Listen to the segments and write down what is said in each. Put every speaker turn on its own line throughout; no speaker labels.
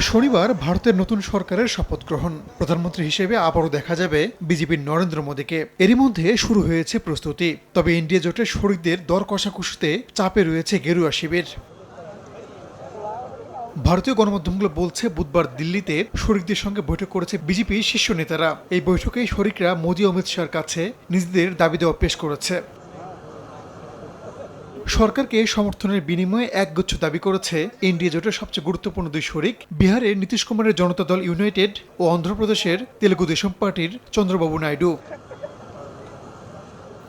শনিবার ভারতের নতুন সরকারের শপথ গ্রহণ। প্রধানমন্ত্রী হিসেবে আবারও দেখা যাবে বিজেপির নরেন্দ্র মোদীকে। এরই মধ্যে শুরু হয়েছে প্রস্তুতি। তবে ইন্ডিয়া জোটের শরিকদের দর কষাকষিতে চাপে রয়েছে গেরুয়া শিবির। ভারতীয় গণমাধ্যমগুলো বলছে, বুধবার দিল্লিতে শরিকদের সঙ্গে বৈঠক করেছে বিজেপি শীর্ষ নেতারা। এই বৈঠকে শরিকরা মোদী অমিত শাহর কাছে নিজেদের দাবি দেওয়া পেশ করেছে। সরকারকে সমর্থনের বিনিময়ে একগুচ্ছ দাবি করেছে এনডিএ জোটের সবচেয়ে গুরুত্বপূর্ণ দুই শরিক। বিহারের নীতিশ কুমারের জনতা দল ইউনাইটেড ও অন্ধ্রপ্রদেশের তেলেগু দেশম পার্টির চন্দ্রবাবু নাইডু।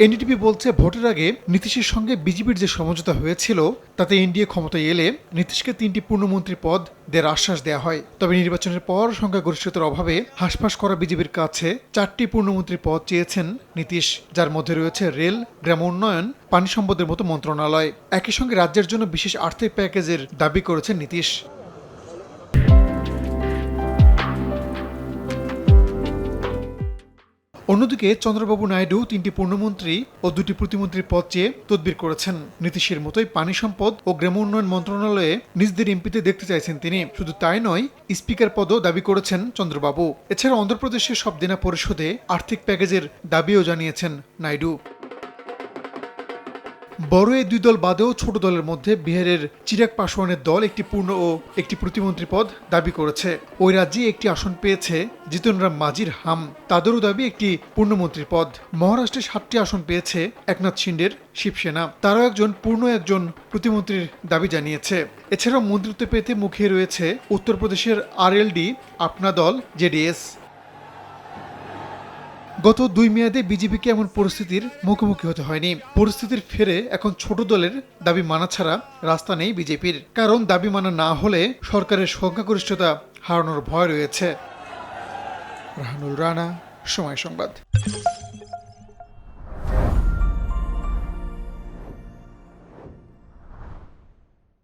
এনডিটিভি বলছে ভোটের আগে নীতিশের সঙ্গে বিজেপির যে সমঝোতা হয়েছিল, তাতে এনডিএ ক্ষমতায় এলে নীতিশকে তিনটি পূর্ণমন্ত্রী পদ দেওয়ার আশ্বাস দেওয়া হয়। তবে নির্বাচনের পর সংখ্যাগরিষ্ঠতার অভাবে হাসপাস করা বিজেপির কাছে চারটি পূর্ণমন্ত্রী পদ চেয়েছেন নীতিশ, যার মধ্যে রয়েছে রেল, গ্রাম উন্নয়ন, পানি সম্পদের মতো মন্ত্রণালয়। একই সঙ্গে রাজ্যের জন্য বিশেষ আর্থিক প্যাকেজের দাবি করেছেন নীতিশ। অন্যদিকে চন্দ্রবাবু নাইডু তিনটি পূর্ণমন্ত্রী ও দুটি প্রতিমন্ত্রীর পদ চেয়ে তদবির করেছেন। নীতিশের মতোই পানি সম্পদ ও গ্রাম উন্নয়ন মন্ত্রণালয়ে নিজদের এমপিতে দেখতে চাইছেন তিনি। শুধু তাই নয়, স্পিকার পদও দাবি করেছেন চন্দ্রবাবু। এছাড়া অন্ধ্রপ্রদেশের সব দেনা পরিষদে আর্থিক প্যাকেজের দাবিও জানিয়েছেন নাইডু। বড় এই দুই দল বাদেও ছোট দলের মধ্যে বিহারের চিরাগ পাসওয়ানের দল একটি পূর্ণ ও একটি প্রতিমন্ত্রী পদ দাবি করেছে। ওই রাজ্যে একটি আসন পেয়েছে জিতনরাম মাঝির হাম। তাদেরও দাবি একটি পূর্ণমন্ত্রীর পদ। মহারাষ্ট্রে সাতটি আসন পেয়েছে একনাথ শিন্ডের শিবসেনা। তারাও একজন পূর্ণ একজন প্রতিমন্ত্রীর দাবি জানিয়েছে। এছাড়াও মন্ত্রিত্ব পেতে মুখে রয়েছে উত্তরপ্রদেশের আর আরএলডি, আপনা দল, জেডিএস। গত দুই মেয়াদে বিজেপিকে এমন পরিস্থিতির মুখোমুখি হতে হয়নি। পরিস্থিতির ফেরে এখন ছোট দলের দাবি মানা ছাড়া রাস্তা নেই বিজেপির। কারণ দাবি মানা না হলে সরকারের সংখ্যাগরিষ্ঠতা হারানোর ভয় রয়েছে। রাহানুল রানা, সময় সংবাদ।